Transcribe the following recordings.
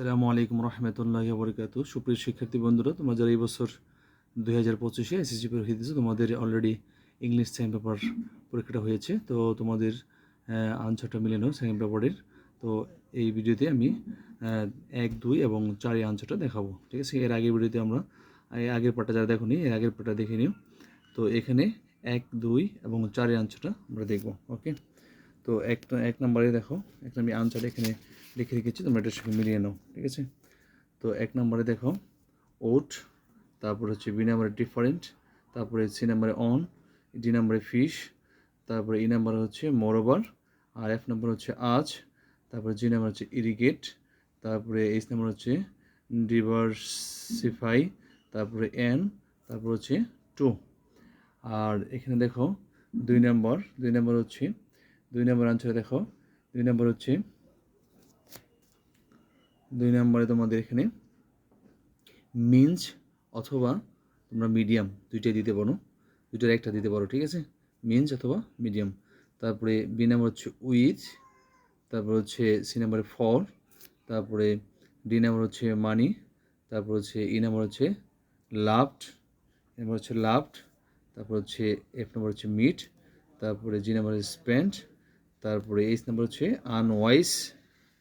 আসসালামু আলাইকুম রহমতুল্লাহ বরকাত সুপ্রিয় শিক্ষার্থী বন্ধুরা, তোমরা যারা এই বছর দুই হাজার পঁচিশে এসএসসি পরীক্ষা দিয়েছ তোমাদের অলরেডি ইংলিশ সেকেন্ড পেপার পরীক্ষাটা হয়েছে। তো তোমাদের আনসারটা মিলানো সেকেন্ড পেপারের তো এই ভিডিওতে আমি এক, দুই এবং চারের আনসারটা দেখাবো। ঠিক আছে? এর আগের ভিডিওতে আমরা আগের পার্টটা যারা দেখো এর আগের পার্টটা দেখে নিও। তো এখানে এক, দুই এবং চারের আনসারটা আমরা দেখব। ওকে তো এক এক নম্বরে দেখো একটা আমি আনসার এখানে লিখে রেখেছি, তোমরা এটার সঙ্গে মিলিয়ে নাও, ঠিক আছে? তো এক নম্বরে দেখো ওট তারপর হচ্ছে বি নাম্বারে ডিফারেন্ট তারপরে সি নাম্বারে অন ডি নাম্বারে ফিশ তারপরে ই নাম্বার হচ্ছে মোরোবার আর এফ নাম্বার হচ্ছে আজ তারপরে জি নাম্বার হচ্ছে ইরিগেট তারপরে এইচ নাম্বার হচ্ছে ডিভার্সিফাই তারপরে এন তারপর হচ্ছে টু আর এখানে দেখো, দুই নম্বর দুই নম্বর হচ্ছে দুই নম্বর আনসারে দেখো। দুই নম্বর হচ্ছে, দুই নম্বরে তোমাদের এখানে মিন্স অথবা তোমরা মিডিয়াম দুইটাই দিতে পারো। দুইটার একটা দিতে পারো, ঠিক আছে? মিন্স অথবা মিডিয়াম তারপরে বি নাম্বার হচ্ছে উইথ তারপর হচ্ছে সি নাম্বারে ফর তারপরে ডি নাম্বার হচ্ছে মানি তারপর হচ্ছে ই নাম্বার হচ্ছে লাভড নাম্বার হচ্ছে লাভড তারপর হচ্ছে এফ নাম্বার হচ্ছে মিট তারপরে জি নাম্বার হচ্ছে স্পেন্ড তারপরে এইচ নাম্বার হচ্ছে আনওয়াইস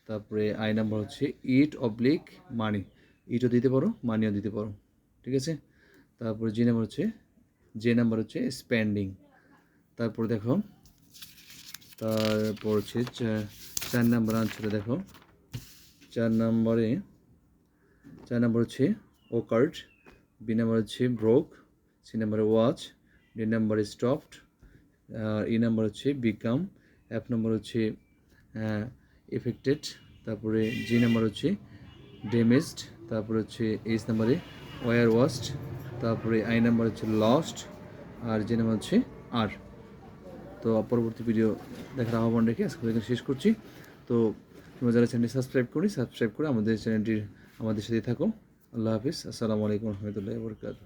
তারপরে আই নাম্বার হচ্ছে ইট অবলিক মানি ইটও দিতে পারো মানিও দিতে পারো, ঠিক আছে? তারপরে জি নাম্বার হচ্ছে যে নাম্বার হচ্ছে স্পেন্ডিং তারপর দেখো, তারপর হচ্ছে চার নাম্বার আনসারে দেখো। চার নম্বরে চার নম্বর হচ্ছে ও কার্ড বি নাম্বার হচ্ছে ব্রোক সি নাম্বারে ওয়াচ ডি নাম্বারে স্টপড ই নাম্বার হচ্ছে বিকাম এফ নম্বর হচ্ছে এফেক্টেড তারপরে জি নাম্বার হচ্ছে ড্যামেজড তারপরে হচ্ছে এইচ নাম্বারে ওয়ার ওয়াস্ট তারপরে আই নাম্বার হচ্ছে লস্ট আর জি নাম্বার হচ্ছে আর তো পরবর্তী ভিডিও দেখার আহ্বান রেখে আজকে এখানে শেষ করছি। তো তোমরা যারা চ্যানেলটি সাবস্ক্রাইব করি সাবস্ক্রাইব করে আমাদের চ্যানেলটির আমাদের সাথে থাকো। আল্লাহ হাফিজ। আসসালামু আলাইকুম রহমতুল্লাহ বরকাত